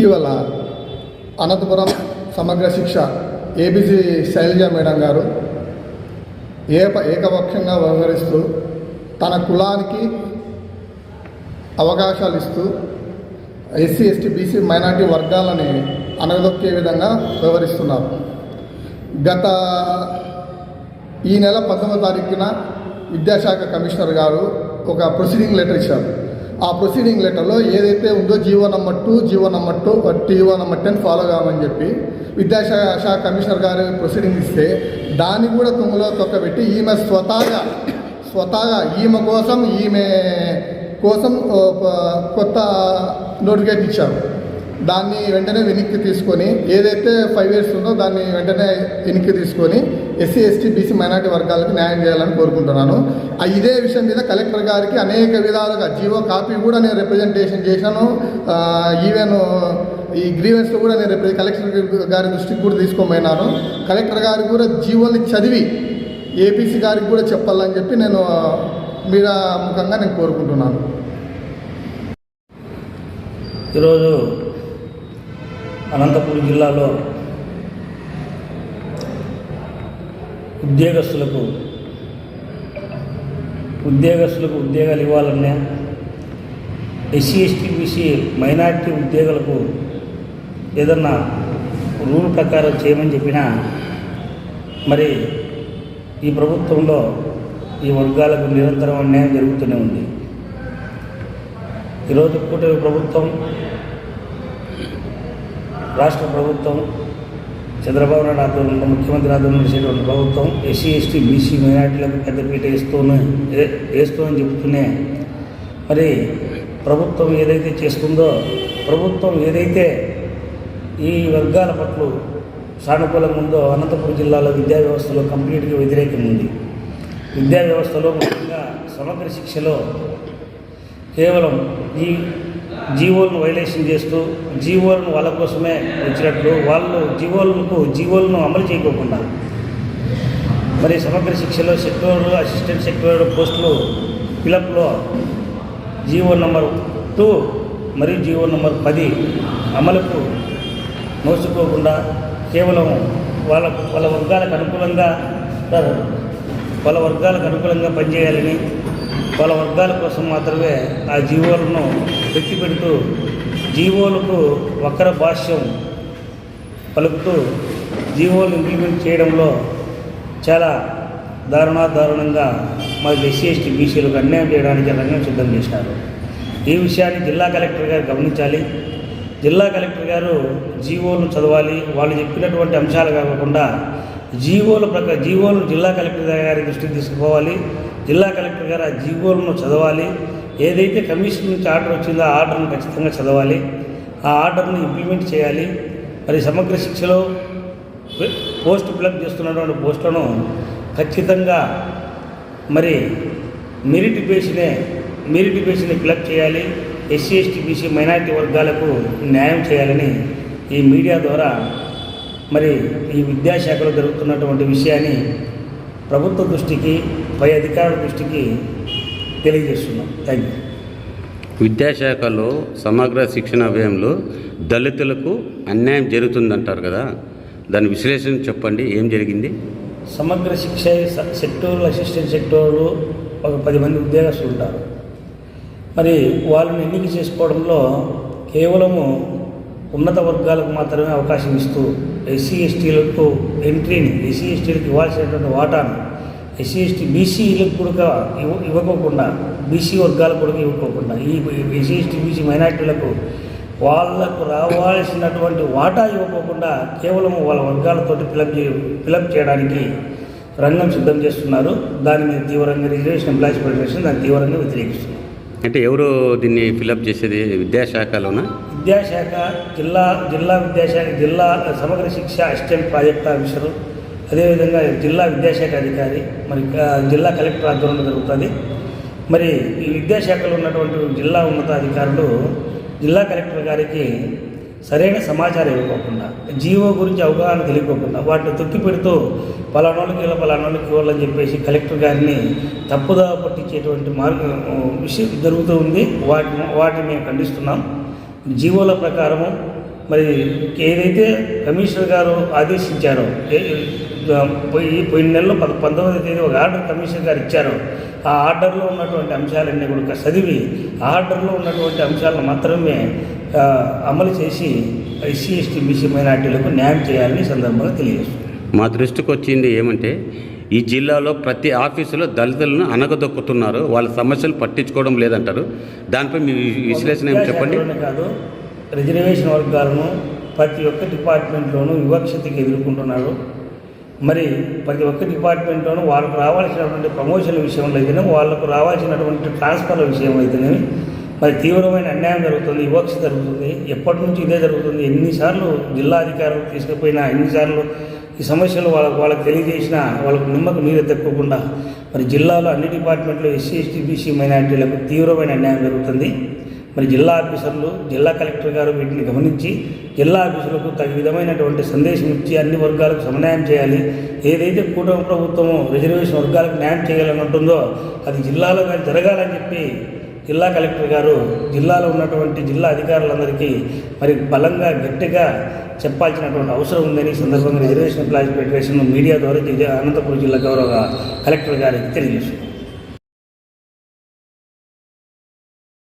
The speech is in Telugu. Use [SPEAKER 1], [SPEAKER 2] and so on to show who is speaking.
[SPEAKER 1] ఇటీవల అనంతపురం సమగ్ర శిక్ష ఏబీసీ శైలజ మేడం గారు ఏక ఏకపక్షంగా వ్యవహరిస్తూ తన కులానికి అవకాశాలు ఇస్తూ ఎస్సీ ఎస్టీ బీసీ మైనార్టీ వర్గాలని అనగదొక్కే విధంగా వ్యవహరిస్తున్నారు. గత ఈ నెల పంతొమ్మిదో తారీఖున విద్యాశాఖ కమిషనర్ గారు ఒక ప్రొసీడింగ్ లెటర్ ఇచ్చారు. ఆ ప్రొసీడింగ్ లెటర్లో ఏదైతే ఉందో GO number two GO number two TO number ten follow కావని చెప్పి విద్యాశాఖ శాఖ కమిషనర్ గారు ప్రొసీడింగ్ ఇస్తే దాన్ని కూడా తుంగలో తొక్కబెట్టి ఈమె స్వతహాగా స్వతహాగా ఈమె కోసం ఈమె కోసం కొత్త నోటిఫికేషన్ ఇచ్చారు. దాన్ని వెంటనే వెనక్కి తీసుకొని ఏదైతే ఫైవ్ ఇయర్స్ ఉందో దాన్ని వెంటనే వెనక్కి తీసుకొని ఎస్సీ ఎస్టీ బీసీ మైనార్టీ వర్గాలకు న్యాయం చేయాలని కోరుకుంటున్నాను. ఆ ఇదే విషయం మీద కలెక్టర్ గారికి అనేక విధాలుగా జీవో కాపీ కూడా నేను రిప్రజెంటేషన్ చేశాను. ఈవెన్ ఈ గ్రీవెన్స్ కూడా నేను రిప్రజె కలెక్టర్ గారి దృష్టికి కూడా తీసుకోపోయినాను కలెక్టర్ గారు కూడా జీవోని చదివి ఏపీసీ గారికి కూడా చెప్పాలని చెప్పి నేను మీద ముఖంగా నేను కోరుకుంటున్నాను.
[SPEAKER 2] ఈరోజు అనంతపురం జిల్లాలో ఉద్యోగస్తులకు ఉద్యోగస్తులకు ఉద్యోగాలు ఇవ్వాలన్నా ఎస్సీ ఎస్టీ బీసీ మైనార్టీ ఉద్యోగులకు ఏదన్నా రూల్ ప్రకారం చేయమని చెప్పినా మరి ఈ ప్రభుత్వంలో ఈ వర్గాలకు నిరంతరం అన్యాయం జరుగుతూనే ఉంది. ఈరోజు కూటమి ప్రభుత్వం రాష్ట్ర ప్రభుత్వం చంద్రబాబు నాయుడు ఆధ్వర్యంలో ముఖ్యమంత్రి ఆధ్వర్యంలో చేసేటువంటి ప్రభుత్వం ఎస్సీ ఎస్టీ బీసీ మైనార్టీలకు పెద్దపీట వేస్తూనే ఏ- వేస్తూనే చెబుతూనే మరి ప్రభుత్వం ఏదైతే చేస్తుందో ప్రభుత్వం ఏదైతే ఈ వర్గాల పట్ల సానుకూలంగా ఉందో అనంతపురం జిల్లాలో విద్యా వ్యవస్థలో కంప్లీట్గా వ్యతిరేకం ఉంది. విద్యా వ్యవస్థలో ముఖ్యంగా సమగ్ర శిక్షలో కేవలం ఈ జీవోలను వైలేషన్ చేస్తూ జీవోలను వాళ్ళ కోసమే వచ్చినట్లు వాళ్ళు జీవోలకు జీవోలను అమలు చేయకోకుండా మరి సమగ్ర శిక్షలో సెక్టోర్ అసిస్టెంట్ సెక్టోర్ పోస్టులు ఫిలప్లో జీవో నంబర్ టూ మరియు జీవో నంబర్ పది అమలుకు నోచుకోకుండా కేవలం వాళ్ళ వాళ్ళ వర్గాలకు అనుకూలంగా వాళ్ళ వర్గాలకు అనుకూలంగా పనిచేయాలని వాళ్ళ వర్గాల కోసం మాత్రమే ఆ జీవోలను పెట్టి పెడుతూ జీవోలకు వక్ర భాష్యం పలుకుతూ జీవోలు ఇంప్లిమెంట్ చేయడంలో చాలా దారుణా దారుణంగా మా ఎస్సీ ఎస్టీ బీసీలకు అన్యాయం చేయడానికి రంగం సిద్ధం చేశారు. ఈ విషయాన్ని జిల్లా కలెక్టర్ గారు గమనించాలి. జిల్లా కలెక్టర్ గారు జీవోలను చదవాలి. వాళ్ళు చెప్పినటువంటి అంశాలు కాకుండా జీవోల ప్రక జీవోలను జిల్లా కలెక్టర్ గారి దృష్టికి తీసుకుపోవాలి. జిల్లా కలెక్టర్ గారు ఆ జీవోలను చదవాలి. ఏదైతే కమిషన్ నుంచి ఆర్డర్ వచ్చిందో ఆ ఆర్డర్ను ఖచ్చితంగా చదవాలి. ఆ ఆర్డర్ను ఇంప్లిమెంట్ చేయాలి. మరి సమగ్ర శిక్షలో పోస్ట్ ఫిలప్ చేస్తున్నటువంటి పోస్టులను ఖచ్చితంగా మరి మెరిట్ బేస్నే మెరిట్ బేస్ని ఫిలప్ చేయాలి. ఎస్సీ ఎస్టీ బీసీ మైనారిటీ వర్గాలకు న్యాయం చేయాలని ఈ మీడియా ద్వారా మరి ఈ విద్యాశాఖలో జరుగుతున్నటువంటి విషయాన్ని ప్రభుత్వ దృష్టికి పై అధికారుల దృష్టికి తెలియజేస్తున్నాం. థ్యాంక్ యూ
[SPEAKER 3] విద్యాశాఖలో సమగ్ర శిక్షణ అభియానంలో దళితులకు అన్యాయం జరుగుతుందంటారు కదా దాని విశ్లేషణ చెప్పండి ఏం జరిగింది?
[SPEAKER 2] సమగ్ర శిక్ష సెక్టోరల్ అసిస్టెంట్ సెక్టోర్లు ఒక పది మంది ఉద్యోగస్తులు ఉంటారు. మరి వాళ్ళని ఎన్నిక చేసుకోవడంలో కేవలము ఉన్నత వర్గాలకు మాత్రమే అవకాశం ఇస్తూ ఎస్సీ ఎస్టీలకు ఎంట్రీని ఎస్సీ ఎస్టీలకు ఇవ్వాల్సినటువంటి వాటాను ఎస్సీ ఎస్టీ బీసీలకు కూడా ఇవ్వ ఇవ్వకోకుండా బీసీ వర్గాలకు కూడా ఇవ్వకోకుండా ఈ ఎస్సీ ఎస్టీ బీసీ మైనార్టీలకు వాళ్ళకు రావాల్సినటువంటి వాటా ఇవ్వకోకుండా కేవలం వాళ్ళ వర్గాలతోటి ఫిలప్ చే ఫిలప్ చేయడానికి రంగం సిద్ధం చేస్తున్నారు. దాని మీద తీవ్రంగా రిజర్వేషన్ ఎంప్లాయీస్ ఫెడరేషన్ దాన్ని తీవ్రంగా వ్యతిరేకిస్తుంది
[SPEAKER 3] అంటే ఎవరు దీన్ని ఫిలప్ చేసేది? విద్యాశాఖలోనా?
[SPEAKER 2] విద్యాశాఖ జిల్లా జిల్లా విద్యాశాఖ జిల్లా సమగ్ర శిక్ష అసిస్టెంట్ ప్రాజెక్ట్ ఆఫీసరు అదేవిధంగా జిల్లా విద్యాశాఖ అధికారి మరి జిల్లా కలెక్టర్ ఆధ్వర్యంలో జరుగుతుంది. మరి ఈ విద్యాశాఖలో ఉన్నటువంటి జిల్లా ఉన్నతాధికారులు జిల్లా కలెక్టర్ గారికి సరైన సమాచారం ఇవ్వకుండా జీవో గురించి అవగాహన తెలియకోకుండా వాటిని తొక్కి పెడుతూ పలానోళ్ళకి ఇలా పలానోళ్ళకి ఇవ్వాలని చెప్పేసి కలెక్టర్ గారిని తప్పుదావ పట్టించేటువంటి మార్గం విషయం జరుగుతూ ఉంది. వాటి వాటిని మేము ఖండిస్తున్నాం. జీవోల ప్రకారము మరి ఏదైతే కమిషనర్ గారు ఆదేశించారో పోయి పోయిన నెలలో పద పంతొమ్మిదవ తేదీ ఒక ఆర్డర్ కమిషనర్ గారు ఇచ్చారో. ఆ ఆర్డర్లో ఉన్నటువంటి అంశాలన్నీ కూడా చదివి ఆ ఆర్డర్లో ఉన్నటువంటి అంశాలను మాత్రమే అమలు చేసి ఎస్సీ ఎస్టీ బీసీ మైనార్టీలకు న్యాయం చేయాలని సందర్భంగా తెలియజేస్తుంది
[SPEAKER 3] మా దృష్టికి వచ్చింది ఏమంటే ఈ జిల్లాలో ప్రతి ఆఫీసులో దళితులను అనగదొక్కుతున్నారు. వాళ్ళ సమస్యలు పట్టించుకోవడం లేదంటారు. దానిపై మీ విశ్లేషణ ఏమి చెప్పండి?
[SPEAKER 2] కాదు రిజర్వేషన్ వర్గాలను ప్రతి ఒక్క డిపార్ట్మెంట్లోనూ వివక్షతకి ఎదుర్కొంటున్నారు. మరి ప్రతి ఒక్క డిపార్ట్మెంట్లోనూ వాళ్ళకు రావాల్సినటువంటి ప్రమోషన్ల విషయంలో అయితేనే వాళ్ళకు రావాల్సినటువంటి ట్రాన్స్ఫర్ల విషయం అయితేనేమి మరి తీవ్రమైన అన్యాయం జరుగుతుంది వివక్ష జరుగుతుంది. ఎప్పటి నుంచి ఇదే జరుగుతుంది? ఎన్నిసార్లు జిల్లా అధికారులు తీసుకుపోయినా ఎన్నిసార్లు ఈ సమస్యలు వాళ్ళకు వాళ్ళకి తెలియజేసిన వాళ్ళకు నిమ్మకు నీరు తక్కువకుండా మరి జిల్లాలో అన్ని డిపార్ట్మెంట్లో ఎస్సీ ఎస్టీ బీసీ మైనారిటీలకు తీవ్రమైన అన్యాయం జరుగుతుంది. మరి జిల్లా ఆఫీసర్లు జిల్లా కలెక్టర్ గారు వీటిని గమనించి జిల్లా ఆఫీసులకు తగు విధమైనటువంటి సందేశం ఇచ్చి అన్ని వర్గాలకు సమన్యాయం చేయాలి. ఏదైతే కూటమి ప్రభుత్వము రిజర్వేషన్ వర్గాలకు న్యాయం చేయాలని ఉంటుందో అది జిల్లాలో కానీ జరగాలని చెప్పి జిల్లా కలెక్టర్ గారు జిల్లాలో ఉన్నటువంటి జిల్లా అధికారులందరికీ మరి బలంగా గట్టిగా చెప్పాల్సినటువంటి అవసరం ఉందని సందర్భంగా రిజర్వేషన్ క్లాస్ ఫెడరేషన్ మీడియా ద్వారా అనంతపురం జిల్లా గౌరవ కలెక్టర్ గారికి తెలియజేశారు